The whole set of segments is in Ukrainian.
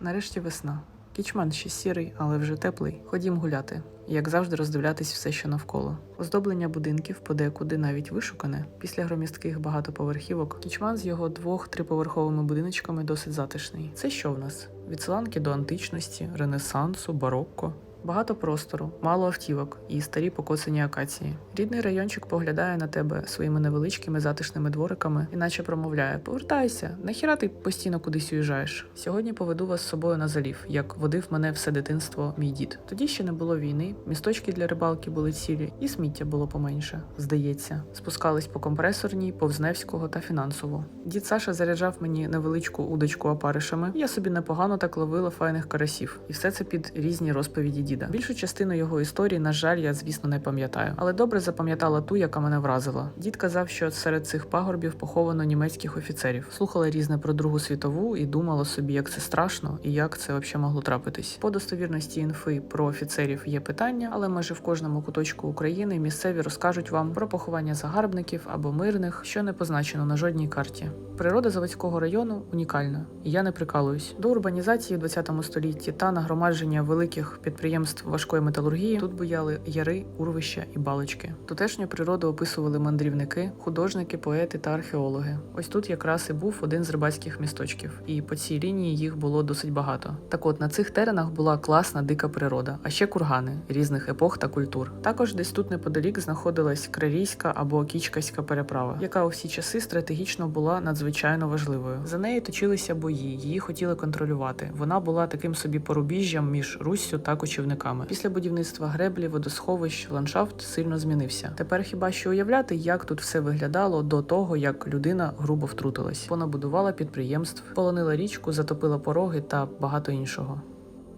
Нарешті весна. Кічман ще сірий, але вже теплий. Ходім гуляти. Як завжди, роздивлятись все, що навколо. Оздоблення будинків подекуди навіть вишукане. Після громістких багатоповерхівок кічман з його двох триповерховими будиночками досить затишний. Це що в нас? Відсиланки до античності, ренесансу, барокко. Багато простору, мало автівок і старі покосені акації. Рідний райончик поглядає на тебе своїми невеличкими затишними двориками, іначе промовляє: Повертайся, нахіра ти постійно кудись уїжджаєш. Сьогодні поведу вас з собою на залів, як водив мене все дитинство мій дід. Тоді ще не було війни, місточки для рибалки були цілі, і сміття було поменше. Здається, спускались по компресорній, повзневського та фінансово. Дід Саша заряджав мені невеличку удочку опаришами. Я собі непогано так ловила файних карасів, і все це під різні розповіді діда. Більшу частину його історії, на жаль, я звісно не пам'ятаю, але добре запам'ятала ту, яка мене вразила. Дід казав, що серед цих пагорбів поховано німецьких офіцерів. Слухала різне про Другу світову і думала собі, як це страшно і як це взагалі могло трапитись. По достовірності інфи про офіцерів є питання, але майже в кожному куточку України місцеві розкажуть вам про поховання загарбників або мирних, що не позначено на жодній карті. Природа Заводського району унікальна, і я не прикалуюсь. До урбанізації в 20 столітті та нагромадження великих підприємств важкої металургії тут буяли яри, урвища і балочки. Тутешню природу описували мандрівники, художники, поети та археологи. Ось тут якраз і був один з рибацьких місточків, і по цій лінії їх було досить багато. Так от на цих теренах була класна дика природа, а ще кургани різних епох та культур. Також десь тут неподалік знаходилась крарійська або кічкаська переправа, яка у всі часи стратегічно була надзвичайно важливою. За нею точилися бої, її хотіли контролювати. Вона була таким собі порубіжжям між Руссю та кочівниками. Після будівництва греблі, водосховищ, ландшафт сильно змінився. Тепер хіба що уявляти, як тут все виглядало до того, як людина грубо втрутилась. Понабудувала підприємств, полонила річку, затопила пороги та багато іншого.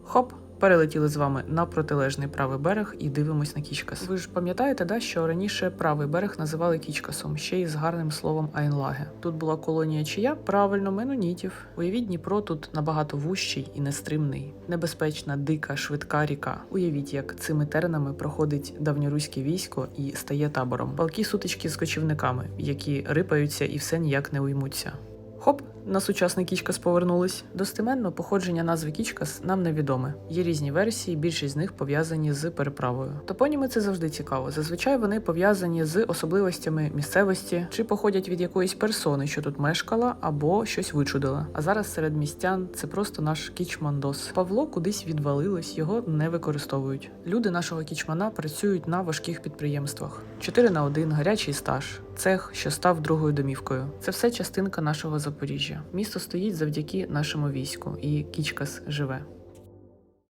Хоп! Перелетіли з вами на протилежний правий берег і дивимось на Кічкас. Ви ж пам'ятаєте, да, що раніше правий берег називали Кічкасом, ще й з гарним словом Айнлаге. Тут була колонія чия? Правильно, менонітів. Уявіть, Дніпро тут набагато вущий і нестримний, небезпечна, дика, швидка ріка. Уявіть, як цими теренами проходить давньоруське військо і стає табором. Палкі сутички з кочівниками, які рипаються і все ніяк не уймуться. Хоп, на сучасний Кічкас повернулись. Достеменно походження назви Кічкас нам невідоме. Є різні версії, більшість з них пов'язані з переправою. Топоніми це завжди цікаво. Зазвичай вони пов'язані з особливостями місцевості чи походять від якоїсь персони, що тут мешкала, або щось вичудила. А зараз серед містян це просто наш кічмандос. Павло кудись відвалилось, його не використовують. Люди нашого кічмана працюють на важких підприємствах. 4 на 1, гарячий стаж, цех, що став другою домівкою. Це все частинка нашого Запоріжжя. Місто стоїть завдяки нашому війську, і Кічкас живе.